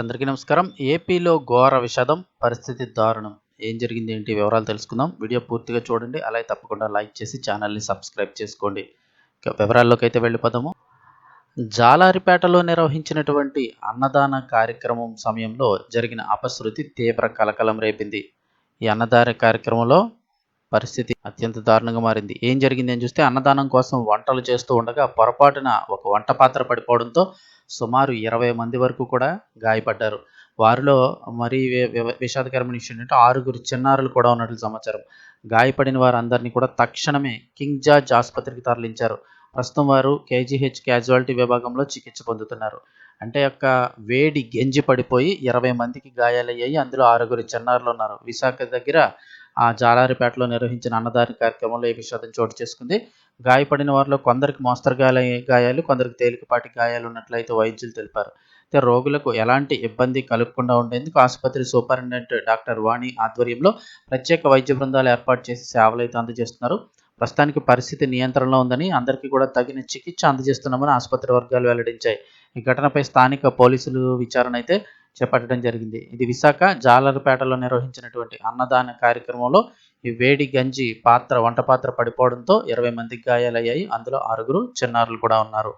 అందరికీ నమస్కారం. ఏపీలో ఘోర విషాదం పరిస్థితి దారుణం. ఏం జరిగింది ఏంటి వివరాలు తెలుసుకుందాం. వీడియో పూర్తిగా చూడండి. అలాగే తప్పకుండా లైక్ చేసి ఛానల్ని సబ్స్క్రైబ్ చేసుకోండి. వివరాల్లోకి అయితే వెళ్ళిపోదాము. జాలారిపేటలో నిర్వహించినటువంటి అన్నదాన కార్యక్రమం సమయంలో జరిగిన అపశృతి తీవ్ర కలకలం రేపింది. ఈ అన్నదాన కార్యక్రమంలో పరిస్థితి అత్యంత దారుణంగా మారింది. ఏం జరిగింది అని చూస్తే అన్నదానం కోసం వంటలు చేస్తూ ఉండగా పొరపాటున ఒక వంట పాత్ర పడిపోవడంతో సుమారు ఇరవై మంది వరకు కూడా గాయపడ్డారు. వారిలో మరీ విషాదకరమైన విషయం ఏంటంటే ఆరుగురు చిన్నారులు కూడా ఉన్నట్లు సమాచారం. గాయపడిన వారందరినీ కూడా తక్షణమే కింగ్ జార్జ్ ఆసుపత్రికి తరలించారు. ప్రస్తుతం వారు కేజీహెచ్ క్యాజువాలిటీ విభాగంలో చికిత్స పొందుతున్నారు. అంటే యొక్క వేడి గెంజి పడిపోయి ఇరవై మందికి గాయాలయ్యాయి. అందులో ఆరుగురు చిన్నారులు ఉన్నారు. విశాఖ దగ్గర ఆ జాలారిపేటలో నిర్వహించిన అన్నదాన కార్యక్రమంలో ఈ విషాదం చోటు చేసుకుంది. గాయపడిన వారిలో కొందరికి మోస్తరు గాయాల గాయాలు కొందరికి తేలికపాటి గాయాలు ఉన్నట్లయితే వైద్యులు తెలిపారు. అయితే రోగులకు ఎలాంటి ఇబ్బంది కలగకుండా ఉండేందుకు ఆసుపత్రి సూపరింటెండెంట్ డాక్టర్ వాణి ఆధ్వర్యంలో ప్రత్యేక వైద్య బృందాలు ఏర్పాటు చేసి సేవలు అయితే అందజేస్తున్నారు. ప్రస్తుతానికి పరిస్థితి నియంత్రణలో ఉందని అందరికీ కూడా తగిన చికిత్స అందజేస్తున్నామని ఆసుపత్రి వర్గాలు వెల్లడించాయి. ఈ ఘటనపై స్థానిక పోలీసులు విచారణ అయితే చేపట్టడం జరిగింది. ఇది విశాఖ జాలర్పేటలో నిర్వహించినటువంటి అన్నదాన కార్యక్రమంలో ఈ వేడి గంజి పాత్ర వంట పాత్ర పడిపోవడంతో ఇరవై మందికి గాయాలయ్యాయి. అందులో ఆరుగురు చిన్నారులు కూడా ఉన్నారు.